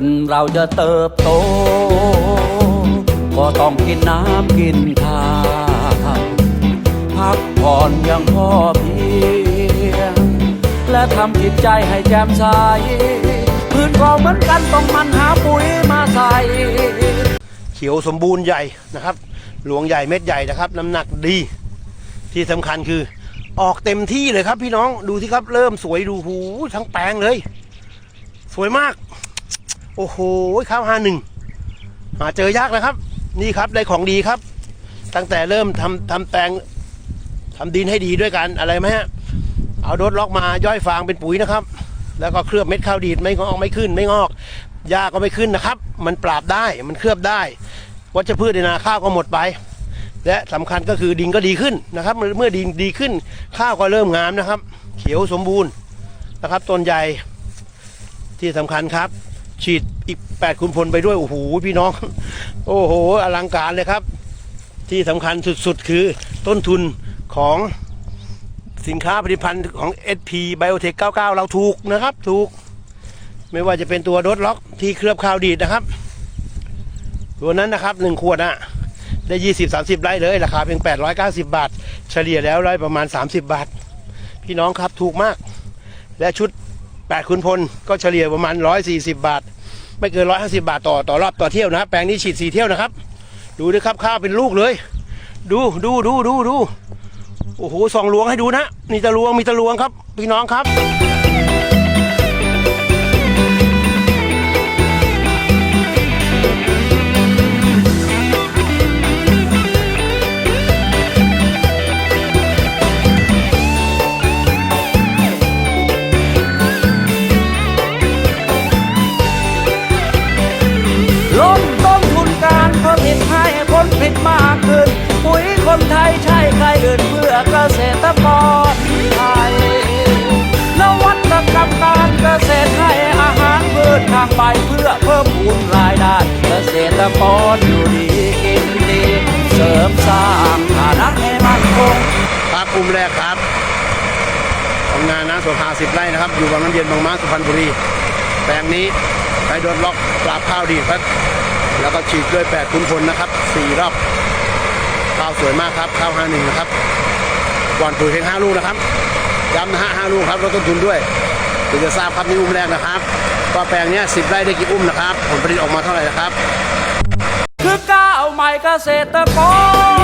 คนเราจะเติบโต ก็ต้องกินน้ำกินข้าวพักผ่อนอย่างพอเพียง และทำจิตใจให้แจ่มใสพื้นเราเหมือนกันต้องมันหาปุ๋ยมาใส่เขียวสมบูรณ์ใหญ่นะครับ หลวงใหญ่เม็ดใหญ่นะครับ น้ำหนักดีที่สำคัญคือออกเต็มที่เลยครับพี่น้องดูที่ครับเริ่มสวยดูหูทั้งแปลงเลย สวยมาก โอ้โหข้าวห้าหนึ่งหาเจอยากนะครับ นี่ครับได้ของดีครับ ตั้งแต่เริ่มทำทำแปลงทำดินให้ดีด้วยกันอะไรไหมฮะเอาโดดล็อกมาย่อยฟางเป็นปุ๋ยนะครับ แล้วก็เคลือบเม็ดข้าวดีดไม่งอกไม่ขึ้น ไม่งอกหญ้าก็ไม่ขึ้นนะครับ มันปราบได้มันเคลือบได้ วัชพืชในนาข้าวก็หมดไป และสำคัญก็คือดินก็ดีขึ้นนะครับเมื่อเมื่อดินดีขึ้น ข้าวก็เริ่มงามนะครับ เขียวสมบูรณ์นะครับต้นใหญ่ที่สำคัญครับ ฉีดอีก8คุณพลไปด้วย โอ้โหพี่น้อง โอ้โห อลังการเลยครับ ที่สำคัญสุดๆ คือต้นทุนของสินค้าผลิตภัณฑ์ของ SP Biotech 99 เราถูกนะครับ ถูก ไม่ว่าจะเป็นตัวรถล็อกที่เคลือบคาวดีดนะครับ ตัวนั้นนะครับหนึ่งขวดอะได้ 20 30 ไร่เลย ราคาเพียง 890 บาท เฉลี่ยแล้วไร่ประมาณ 30 บาท พี่น้องครับถูกมาก และชุด 8 คุณพลก็เฉลี่ยประมาณ 140 บาท ไม่เกิน 150 บาทต่อต่อรอบต่อเที่ยวนะ แปลงนี้ฉีด 4 เที่ยวนะครับ ดูด้วยครับข้าวเป็นลูกเลย ดูดูดูดูดูโอ้โหสองลวงให้ดูนะ มีตะลวงมีตะลวงครับ พี่น้องครับ ษตรกรอยู่ดีกินดีเสริมสร้างฐานะให้มั่นคงครับกลุ่มแรกครับของานนะสวนพาสิบไร่นะครับ อยู่บางน้ำเย็นบางม้าสุพรรณบุรี แปลงนี้ไปโดนล็อกปราบข้าวดีครับ แล้วก็ฉีดด้วยแปดคุณพลนะครับสี่รอบข้าวสวยมากครับข้าวห้าหนึ่งนะครับก่อนปุ๋ยเพียงห้าลูกนะครับย้ำนะฮะห้าลูกครับลดต้นทุนด้วยถึงจะทราบครับนี่อุ้มแรกนะครับว่าแปลงนี้สิบไร่ได้กี่อุ้มนะครับ ผลผลิตออกมาเท่าไหร่นะครับ คือก้าวใหม่เกษตรกร